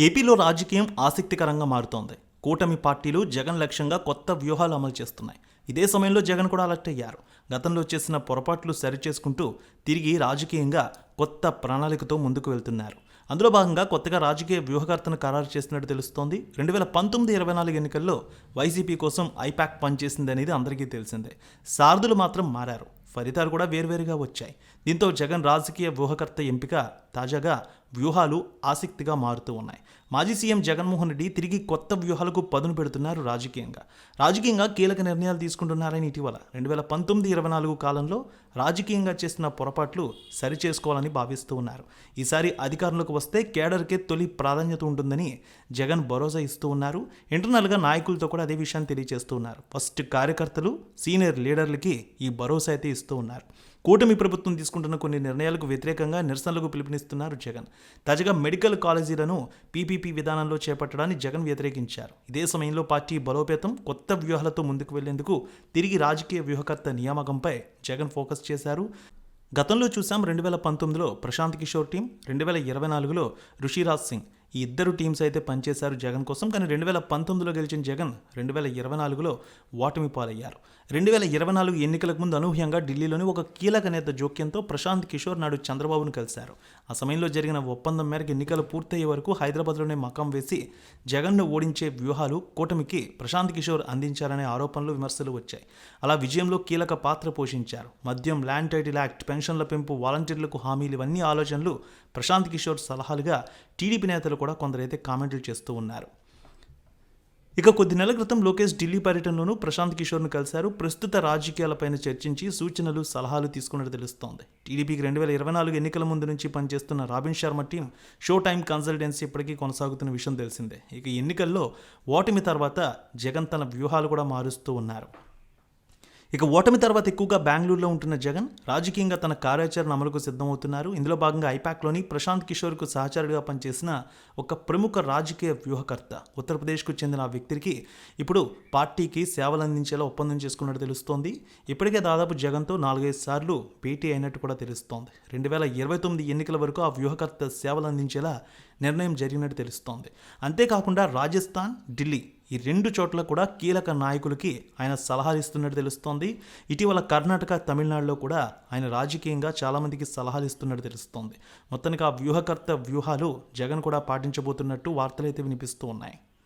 ఏపీలో రాజకీయం ఆసక్తికరంగా మారుతోంది. కూటమి పార్టీలు జగన్ లక్ష్యంగా కొత్త వ్యూహాలు అమలు చేస్తున్నాయి. ఇదే సమయంలో జగన్ కూడా అలర్ట్ అయ్యారు. గతంలో చేసిన పొరపాట్లు సరిచేసుకుంటూ తిరిగి రాజకీయంగా కొత్త ప్రణాళికతో ముందుకు వెళ్తున్నారు. అందులో భాగంగా కొత్తగా రాజకీయ వ్యూహకర్తను ఖరారు చేసినట్టు తెలుస్తోంది. రెండు వేల పంతొమ్మిది ఇరవై నాలుగు ఎన్నికల్లో వైసీపీ కోసం ఐపాక్ పనిచేసింది అనేది అందరికీ తెలిసిందే. సారథులు మాత్రం మారారు. ఫలితాలు కూడా వేర్వేరుగా వచ్చాయి. దీంతో జగన్ రాజకీయ వ్యూహకర్త ఎంపిక తాజాగా వ్యూహాలు ఆసక్తిగా మారుతూ ఉన్నాయి. మాజీ సీఎం జగన్మోహన్ రెడ్డి తిరిగి కొత్త వ్యూహాలకు పదును పెడుతున్నారు రాజకీయంగా. రాజకీయంగా కీలక నిర్ణయాలు తీసుకుంటున్నారని ఇటీవల రెండు వేల పంతొమ్మిది ఇరవై నాలుగు కాలంలో రాజకీయంగా చేసిన పొరపాట్లు సరిచేసుకోవాలని భావిస్తూ ఉన్నారు. ఈసారి అధికారంలోకి వస్తే కేడర్కే తొలి ప్రాధాన్యత ఉంటుందని జగన్ భరోసా ఇస్తూ ఉన్నారు. ఇంటర్నల్గా నాయకులతో కూడా అదే విషయాన్ని తెలియజేస్తూ ఉన్నారు. ఫస్ట్ కార్యకర్తలు సీనియర్ లీడర్లకి ఈ భరోసా అయితే ఇస్తూ ఉన్నారు. కూటమి ప్రభుత్వం తీసుకుంటున్న కొన్ని నిర్ణయాలకు వ్యతిరేకంగా నిరసనలకు పిలుపునిస్తున్నారు జగన్. తాజాగా మెడికల్ కాలేజీలను పీపీపీ విధానంలో చేపట్టడాన్ని జగన్ వ్యతిరేకించారు. ఇదే సమయంలో పార్టీ బలోపేతం కొత్త వ్యూహాలతో ముందుకు వెళ్ళేందుకు తిరిగి రాజకీయ వ్యూహకర్త నియామకంపై జగన్ ఫోకస్ చేశారు. గతంలో చూశాం రెండు వేల పంతొమ్మిదిలో ప్రశాంత్ కిషోర్ టీం రెండు వేల ఇరవై నాలుగులో ఋషిరాజ్ సింగ్. ఈ ఇద్దరు టీమ్స్ అయితే పనిచేశారు జగన్ కోసం. కానీ రెండు వేల పంతొమ్మిదిలో గెలిచిన జగన్ రెండు వేల ఇరవై నాలుగులో ఓటమి పాలయ్యారు. రెండు వేల ఇరవై నాలుగు ఎన్నికలకు ముందు అనూహ్యంగా ఢిల్లీలోని ఒక కీలక నేత జోక్యంతో ప్రశాంత్ కిషోర్ నాడు చంద్రబాబును కలిశారు. ఆ సమయంలో జరిగిన ఒప్పందం మేరకు ఎన్నికలు పూర్తయ్యే వరకు హైదరాబాద్లోనే మకం వేసి జగన్ను ఓడించే వ్యూహాలు కూటమికి ప్రశాంత్ కిషోర్ అందించారనే ఆరోపణలు విమర్శలు వచ్చాయి. అలా విజయంలో కీలక పాత్ర పోషించారు. మద్యం ల్యాండ్ టైటిల్ యాక్ట్ పెన్షన్ల పెంపు వాలంటీర్లకు హామీలు ఇవన్నీ ఆలోచనలు ప్రశాంత్ కిషోర్ సలహాలుగా టీడీపీ నేతలు కూడా కొందరైతే కామెంట్లు చేస్తూ ఉన్నారు. ఇక కొద్ది నెలల క్రితం లోకేష్ ఢిల్లీ పర్యటనలోనూ ప్రశాంత్ కిషోర్ను కలిశారు. ప్రస్తుత రాజకీయాలపైన చర్చించి సూచనలు సలహాలు తీసుకున్నట్టు తెలుస్తోంది. టీడీపీకి రెండు వేల ఇరవై నాలుగు ఎన్నికల ముందు నుంచి పనిచేస్తున్న Robin Sharma team show time consultancy ఇప్పటికీ కొనసాగుతున్న విషయం తెలిసిందే. ఇక ఎన్నికల్లో ఓటమి తర్వాత జగన్ తన వ్యూహాలు కూడా మారుస్తూ ఉన్నారు. ఇక ఓటమి తర్వాత ఎక్కువగా బెంగళూరులో ఉంటున్న జగన్ రాజకీయంగా తన కార్యాచరణ అమలుకు సిద్ధమవుతున్నారు. ఇందులో భాగంగా ఐపాక్లోని ప్రశాంత్ కిషోర్కు సహచరుడిగా పనిచేసిన ఒక ప్రముఖ రాజకీయ వ్యూహకర్త ఉత్తరప్రదేశ్కు చెందిన ఆ వ్యక్తికి ఇప్పుడు పార్టీకి సేవలు అందించేలా ఒప్పందం చేసుకున్నట్టు తెలుస్తోంది. ఇప్పటికే దాదాపు జగన్తో నాలుగైదు సార్లు భేటీ అయినట్టు కూడా తెలుస్తోంది. రెండు వేల ఇరవై తొమ్మిది ఎన్నికల వరకు ఆ వ్యూహకర్త సేవలు అందించేలా నిర్ణయం జరిగినట్టు తెలుస్తోంది. అంతేకాకుండా రాజస్థాన్ ఢిల్లీ ఈ రెండు చోట్ల కూడా కీలక నాయకులకి ఆయన సలహాలు ఇస్తున్నట్టు తెలుస్తోంది. ఇటీవల కర్ణాటక తమిళనాడులో కూడా ఆయన రాజకీయంగా చాలామందికి సలహాలు ఇస్తున్నట్టు తెలుస్తోంది. మొత్తానికి ఆ వ్యూహకర్త వ్యూహాలు జగన్ కూడా పాటించబోతున్నట్టు వార్తలైతే వినిపిస్తూ ఉన్నాయి.